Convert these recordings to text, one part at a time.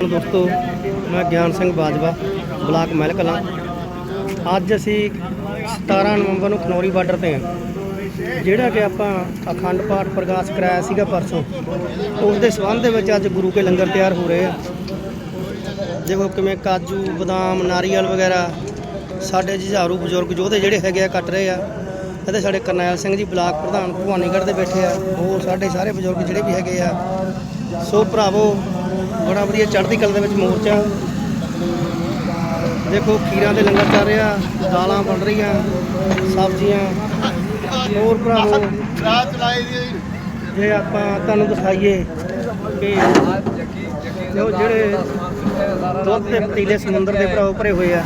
ਦੋਸਤੋ, ਮੈਂ ਗਿਆਨ ਸਿੰਘ ਬਾਜਵਾ, ਬਲਾਕ ਮਹਿਲ ਕਲਾਂ ਅੱਜ ਅਸੀਂ 17 ਨਵੰਬਰ ਨੂੰ ਖਨੌਰੀ ਬਾਰਡਰ ਤੇ ਹਾਂ। ਜਿਹੜਾ ਕਿ ਆਪਾਂ ਅਖੰਡ ਪਾਠ ਪ੍ਰਕਾਸ਼ ਕਰਾਇਆ ਸੀਗਾ ਪਰਸੋਂ, ਉਸ ਦੇ ਸਬੰਧ ਦੇ ਵਿੱਚ ਅੱਜ ਗੁਰੂ ਕੇ ਲੰਗਰ ਤਿਆਰ ਹੋ ਰਹੇ ਆ। ਦੇਖੋ ਕਿਵੇਂ ਕਾਜੂ, ਬਦਾਮ, ਨਾਰੀਅਲ ਵਗੈਰਾ, ਸਾਡੇ ਜੁਝਾਰੂ ਬਜ਼ੁਰਗ ਯੋਧੇ ਜਿਹੜੇ ਹੈਗੇ ਆ ਕੱਟ ਰਹੇ ਆ ਅਤੇ ਸਾਡੇ ਕਰਨੈਲ ਸਿੰਘ ਜੀ, ਬਲਾਕ ਪ੍ਰਧਾਨ ਭਵਾਨੀਗੜ੍ਹ ਦੇ ਬੈਠੇ ਆ, ਹੋਰ ਸਾਡੇ ਸਾਰੇ ਬਜ਼ੁਰਗ ਜਿਹੜੇ ਵੀ ਹੈਗੇ ਆ। ਸੋ ਭਰਾਵੋ ਬੜਾ ਵਧੀਆ ਚੜ੍ਹਦੀ ਕਲਾ ਦੇ ਵਿੱਚ ਮੋਰਚਾ। ਦੇਖੋ ਖੀਰਾਂ ਦੇ ਲੰਗਰ ਚੱਲ ਰਿਹਾ, ਦਾਲਾਂ ਬਣ ਰਹੀਆਂ, ਸਬਜ਼ੀਆਂ। ਹੋਰ ਭਰਾਵੋ, ਜੇ ਆਪਾਂ ਤੁਹਾਨੂੰ ਦਿਖਾਈਏ ਕਿ ਜੋ ਜਿਹੜੇ ਦੁੱਧ ਦੇ ਪਤੀਲੇ ਸਮੁੰਦਰ ਦੇ ਭਰਾਓ ਭਰੇ ਹੋਏ ਆ,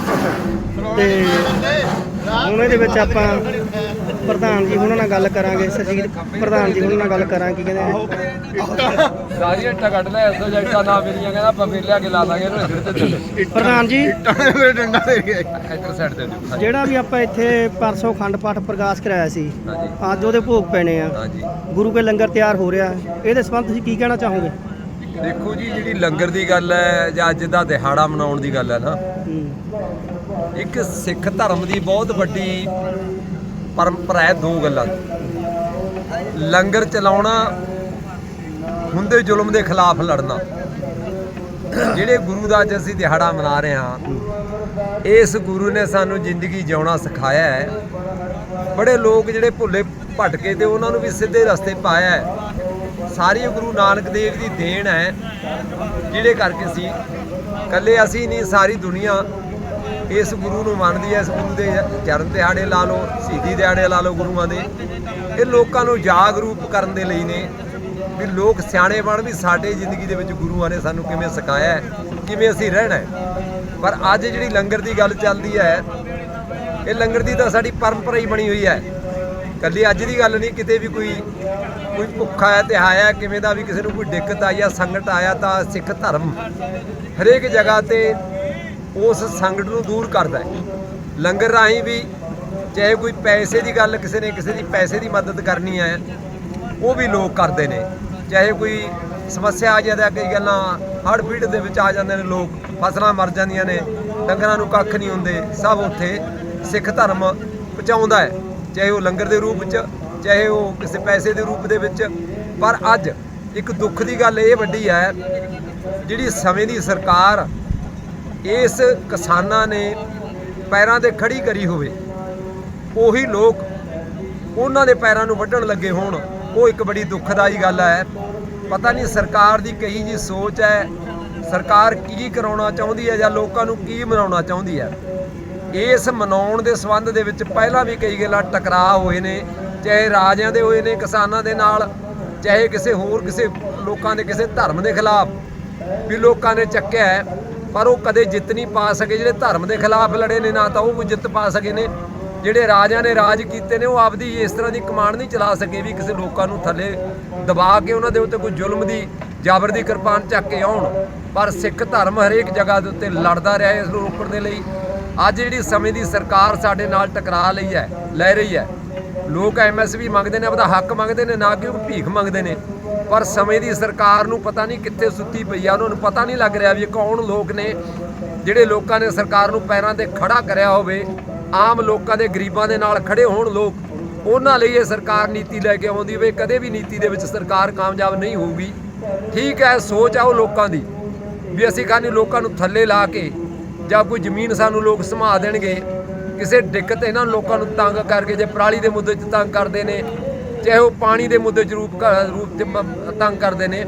ਤੇ ਹੁਣ ਇਹਦੇ ਵਿੱਚ ਆਪਾਂ ਪ੍ਰਧਾਨ ਜੀ ਉਹਨਾਂ ਨਾਲ ਗੱਲ ਕਰਾਂਗੇ ਸਰਜੀਤ ਪ੍ਰਧਾਨ ਜੀ ਉਹਨਾਂ ਨਾਲ ਗੱਲ ਕਰਾਂਗੇ ਕੀ ਕਹਿੰਦੇ ਸਾਰੀਆਂ ਇੱਟਾਂ ਕੱਢ ਲੈ ਐਸੋ ਜੈਕਟਾਂ ਨਾ ਮਿਲੀਆਂ ਕਹਿੰਦਾ ਆਪਾਂ ਫਿਰ ਲਿਆ ਕੇ ਲਾ ਦਾਂਗੇ ਇਹਨੂੰ ਸਿਰ ਤੇ ਚੱਲ। ਪ੍ਰਧਾਨ ਜੀ? ਇੱਧਰ ਸਾਈਡ ਤੇ ਦਿਓ ਜਿਹੜਾ ਵੀ ਆਪਾਂ ਇੱਥੇ ਪਰਸੋਂ ਖੰਡ ਪਾਠ ਪ੍ਰਕਾਸ਼ ਕਰਾਇਆ ਸੀ ਅੱਜ ਉਹਦੇ ਭੋਗ ਪੈਣੇ ਆ। ਹਾਂਜੀ। ਗੁਰੂ ਕੇ ਲੰਗਰ ਤਿਆਰ ਹੋ ਰਿਹਾ। ਇਹਦੇ ਸੰਬੰਧ ਤੁਸੀਂ ਕੀ ਕਹਿਣਾ ਚਾਹੋਗੇ? ਦੇਖੋ ਜੀ ਜਿਹੜੀ ਲੰਗਰ ਦੀ ਗੱਲ ਹੈ ਜਾਂ ਅੱਜ ਦਾ ਦਿਹਾੜਾ ਮਨਾਉਣ ਦੀ ਗੱਲ ਹੈ ਨਾ। ਇੱਕ ਸਿੱਖ ਧਰਮ ਦੀ ਬਹੁਤ ਵੱਡੀ ਪਰੰਪਰਾ ਹੈ ਦੋ ਗੱਲਾਂ। ਦੀ। ਲੰਗਰ ਚਲਾਉਣਾ, ਹੁੰਦੇ ਜ਼ੁਲਮ ਦੇ ਖਿਲਾਫ ਲੜਨਾ। ਜਿਹੜੇ ਗੁਰੂ ਦਾ ਅੱਜ ਅਸੀਂ ਦਿਹਾੜਾ ਮਨਾ ਰਹੇ ਹਾਂ, ਇਸ ਗੁਰੂ ਨੇ ਸਾਨੂੰ ਜ਼ਿੰਦਗੀ ਜਿਉਣਾ ਸਿਖਾਇਆ ਹੈ। ਬੜੇ ਲੋਕ ਜਿਹੜੇ ਭੁੱਲੇ ਭਟਕੇ ਤੇ ਉਹਨਾਂ ਨੂੰ ਵੀ ਸਿੱਧੇ ਰਸਤੇ ਪਾਇਆ ਹੈ। ਸਾਰੀ ਗੁਰੂ ਨਾਨਕ ਦੇਵ ਦੀ ਦੇਣ ਹੈ, ਜਿਹੜੇ ਕਰਕੇ ਸੀ ਕੱਲੇ ਅਸੀਂ ਨਹੀਂ, ਸਾਰੀ ਦੁਨੀਆ ਇਸ ਗੁਰੂ ਨੂੰ ਮੰਨਦੀ ਹੈ, ਇਸ ਗੁਰੂ ਦੇ ਚਰਨ ਦਿਹਾੜੇ ਲਾ ਲਓ, ਸ਼ਹੀਦੀ ਦਿਹਾੜੇ ਲਾ ਲਓ ਗੁਰੂਆਂ ਦੇ। ਇਹ ਲੋਕਾਂ ਨੂੰ ਜਾਗਰੂਕ ਕਰਨ ਦੇ ਲਈ ਨੇ ਵੀ ਲੋਕ ਸਿਆਣੇ ਬਣ ਵੀ ਸਾਡੇ ਜ਼ਿੰਦਗੀ ਦੇ ਵਿੱਚ ਗੁਰੂਆਂ ਨੇ ਸਾਨੂੰ ਕਿਵੇਂ ਸਿਖਾਇਆ ਕਿਵੇਂ ਅਸੀਂ ਰਹਿਣਾ ਪਰ ਅੱਜ ਜਿਹੜੀ ਲੰਗਰ ਦੀ ਗੱਲ ਚੱਲਦੀ ਹੈ, ਇਹ ਲੰਗਰ ਦੀ ਤਾਂ ਸਾਡੀ ਪਰੰਪਰਾ ਹੀ ਬਣੀ ਹੋਈ ਹੈ। ਕੱਲੀ ਅੱਜ ਦੀ ਗੱਲ ਨਹੀਂ, ਕਿਤੇ ਵੀ ਕੋਈ ਕੋਈ ਭੁੱਖਾ ਹੈ ਤੇ ਆਇਆ ਕਿਵੇਂ ਦਾ ਵੀ ਕਿਸੇ ਨੂੰ ਕੋਈ ਦਿੱਕਤ ਆਈ ਆ, ਸੰਕਟ ਆਇਆ ਤਾਂ ਸਿੱਖ ਧਰਮ ਹਰੇਕ ਜਗ੍ਹਾ ਤੇ ਉਸ ਸੰਕਟ ਨੂੰ ਦੂਰ ਕਰਦਾ ਹੈ। ਲੰਗਰ ਰਾਹੀਂ ਵੀ ਚਾਹੇ ਕੋਈ ਪੈਸੇ ਦੀ ਗੱਲ ਕਿਸੇ ਨੇ ਕਿਸੇ ਦੀ ਪੈਸੇ ਦੀ ਮਦਦ ਕਰਨੀ ਹੈ, ਉਹ ਵੀ ਲੋਕ ਕਰਦੇ ਨੇ। ਚਾਹੇ ਕੋਈ ਸਮੱਸਿਆ ਆ ਜਾਂਦਾ ਕਈ ਗੱਲਾਂ ਹੜ੍ਹ ਪੀੜ ਦੇ ਵਿੱਚ ਆ ਜਾਂਦੇ ਨੇ, ਲੋਕ ਫਸਲਾਂ ਮਰ ਜਾਂਦੀਆਂ ਨੇ, ਡੰਗਰਾਂ ਨੂੰ ਕੱਖ ਨਹੀਂ ਹੁੰਦੇ, ਸਭ ਉੱਥੇ ਸਿੱਖ ਧਰਮ ਪਹੁੰਚਾਉਂਦਾ ਹੈ। ਚਾਹੇ ਉਹ ਲੰਗਰ ਦੇ ਰੂਪ ਵਿੱਚ ਚਾਹੇ ਉਹ ਕਿਸੇ ਪੈਸੇ ਦੇ ਰੂਪ ਦੇ ਵਿੱਚ, ਪਰ ਅੱਜ ਇੱਕ ਦੁੱਖ ਦੀ ਗੱਲ ਇਹ ਵੱਡੀ ਹੈ, ਜਿਹੜੀ ਸਮੇਂ ਦੀ ਸਰਕਾਰ ਇਸ ਕਿਸਾਨਾਂ ਨੇ ਪੈਰਾਂ ਤੇ ਖੜੀ ਕਰੀ ਹੋਵੇ, ਉਹੀ ਲੋਕ ਉਹਨਾਂ ਦੇ ਪੈਰਾਂ ਨੂੰ ਵੱਢਣ ਲੱਗੇ ਹੋਣ। ਉਹ ਇੱਕ ਬੜੀ ਦੁੱਖਦਾਈ ਗੱਲ ਹੈ। ਪਤਾ ਨਹੀਂ ਸਰਕਾਰ ਦੀ ਕਹੀ ਜੀ ਸੋਚ ਹੈ। ਸਰਕਾਰ ਕੀ ਕਰਾਉਣਾ ਚਾਹੁੰਦੀ ਹੈ ਜਾਂ ਲੋਕਾਂ ਨੂੰ ਕੀ ਮਨਾਉਣਾ ਚਾਹੁੰਦੀ ਹੈ? ਇਸ ਮਨਾਉਣ ਦੇ ਸੰਬੰਧ ਦੇ ਵਿੱਚ ਪਹਿਲਾਂ ਵੀ ਕਈ ਗੱਲਾਂ ਟਕਰਾਅ ਹੋਏ ਨੇ। ਚਾਹੇ ਰਾਜਿਆਂ ਦੇ ਹੋਏ ਨੇ, ਕਿਸਾਨਾਂ ਦੇ ਨਾਲ, ਚਾਹੇ ਕਿਸੇ ਹੋਰ ਕਿਸੇ ਲੋਕਾਂ ਦੇ, ਕਿਸੇ ਧਰਮ ਦੇ ਖਿਲਾਫ ਵੀ ਲੋਕਾਂ ਨੇ ਚੱਕਿਆ ਪਰ ਉਹ ਕਦੇ ਜਿੱਤ ਨਹੀਂ ਪਾ ਸਕੇ, ਜਿਹੜੇ ਧਰਮ ਦੇ ਖਿਲਾਫ ਲੜੇ ਨੇ, ਨਾ ਤਾਂ ਉਹ ਕੋਈ ਜਿੱਤ ਪਾ ਸਕੇ ਨੇ। ਜਿਹੜੇ ਰਾਜਿਆਂ ਨੇ ਰਾਜ ਕੀਤੇ ਨੇ, ਉਹ ਆਪਦੀ ਇਸ ਤਰ੍ਹਾਂ ਦੀ ਕਮਾਂਡ ਨਹੀਂ ਚਲਾ ਸਕੇ ਵੀ ਕਿਸੇ ਲੋਕਾਂ ਨੂੰ ਥੱਲੇ ਦਬਾ ਕੇ ਉਹਨਾਂ ਦੇ ਉੱਤੇ ਕੋਈ ਜ਼ੁਲਮ ਦੀ, ਜਾਬਰ ਦੀ ਕਿਰਪਾਨ ਚੱਕ ਕੇ ਆਉਣ। ਪਰ ਸਿੱਖ ਧਰਮ ਹਰੇਕ ਜਗ੍ਹਾ ਦੇ ਉੱਤੇ ਲੜਦਾ ਰਿਹਾ ਇਸ ਨੂੰ ਰੋਕਣ ਦੇ ਲਈ। ਅੱਜ ਜਿਹੜੀ ਸਮੇਂ ਦੀ ਸਰਕਾਰ ਸਾਡੇ ਨਾਲ ਟਕਰਾ ਲਈ ਹੈ, ਲੈ ਰਹੀ ਹੈ। ਲੋਕ ਐਮਐਸਪੀ ਮੰਗਦੇ ਨੇ, ਆਪਦਾ ਹੱਕ ਮੰਗਦੇ ਨੇ, ਨਾ ਕਿ ਉਹ ਭੀਖ ਮੰਗਦੇ ਨੇ। ਪਰ ਸਮੇਂ ਦੀ ਸਰਕਾਰ ਨੂੰ ਪਤਾ ਨਹੀਂ ਕਿੱਥੇ ਸੁੱਤੀ ਪਈ ਆ, ਉਹਨਾਂ ਨੂੰ ਪਤਾ ਨਹੀਂ ਲੱਗ ਰਿਹਾ ਵੀ ਇਹ ਕੌਣ ਲੋਕ ਨੇ ਜਿਹੜੇ ਲੋਕਾਂ ਨੇ ਸਰਕਾਰ ਨੂੰ ਪੈਰਾਂ ਤੇ ਖੜਾ ਕਰਿਆ ਹੋਵੇ। ਆਮ ਲੋਕਾਂ ਦੇ, ਗਰੀਬਾਂ ਦੇ ਨਾਲ ਖੜੇ ਹੋਣ ਲੋਕ, ਉਹਨਾਂ ਲਈ ਇਹ ਸਰਕਾਰ ਨੀਤੀ ਲੈ ਕੇ ਆਉਂਦੀ ਵੇ ਕਦੇ ਵੀ ਨੀਤੀ ਦੇ ਵਿੱਚ ਸਰਕਾਰ ਕਾਮਯਾਬ ਨਹੀਂ ਹੋਊਗੀ। ਠੀਕ ਹੈ, ਸੋਚ ਆ ਉਹ ਲੋਕਾਂ ਦੀ ਵੀ ਅਸੀਂ ਕਹਿੰਦੇ ਲੋਕਾਂ ਨੂੰ ਥੱਲੇ ਲਾ ਕੇ ਜਾਂ ਕੋਈ ਜ਼ਮੀਨ ਸਾਨੂੰ ਲੋਕ ਸਮਾ ਦੇਣਗੇ। ਕਿਸੇ ਦਿੱਕਤ ਇਹਨਾਂ ਲੋਕਾਂ ਨੂੰ ਤੰਗ ਕਰਕੇ, ਜੇ ਪਰਾਲੀ ਦੇ ਮੁੱਦੇ 'ਚ ਤੰਗ ਕਰਦੇ ਨੇ ਚਾਹੇ ਉਹ ਪਾਣੀ ਦੇ ਮੁੱਦੇ 'ਚ ਰੂਪ ਰੂਪ 'ਚ ਤੰਗ ਕਰਦੇ ਨੇ,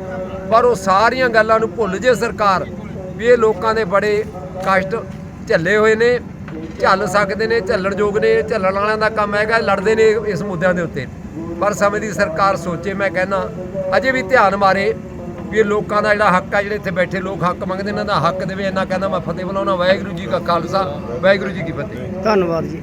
ਪਰ ਉਹ ਸਾਰੀਆਂ ਗੱਲਾਂ ਨੂੰ ਭੁੱਲ ਜੇ ਸਰਕਾਰ ਵੀ ਇਹ ਲੋਕਾਂ ਦੇ ਬੜੇ ਕਸ਼ਟ ਝੱਲੇ ਹੋਏ ਨੇ, ਝੱਲ ਸਕਦੇ ਨੇ, ਝੱਲਣ ਯੋਗ ਨੇ, ਝੱਲਣ ਵਾਲਿਆਂ ਦਾ ਕੰਮ ਹੈਗਾ, ਲੜਦੇ ਨੇ ਇਸ ਮੁੱਦਿਆਂ ਦੇ ਉੱਤੇ। ਪਰ ਸਮੇਂ ਦੀ ਸਰਕਾਰ ਸੋਚੇ, ਮੈਂ ਕਹਿੰਦਾ, ਅਜੇ ਵੀ ਧਿਆਨ ਮਾਰੇ ਵੀ ਇਹ ਲੋਕਾਂ ਦਾ ਜਿਹੜਾ ਹੱਕ ਆ, ਜਿਹੜੇ ਇੱਥੇ ਬੈਠੇ ਲੋਕ ਹੱਕ ਮੰਗਦੇ ਨੇ, ਇਹਨਾਂ ਦਾ ਹੱਕ ਦੇਵੇ ਇਹਨਾਂ ਕਹਿੰਦਾ ਮੈਂ ਫਤਿਹ ਬੁਲਾਉਣਾ ਵਾਹਿਗੁਰੂ ਜੀ ਕਾ ਖਾਲਸਾ, ਵਾਹਿਗੁਰੂ ਜੀ ਕੀ ਫਤਿਹ। ਧੰਨਵਾਦ ਜੀ।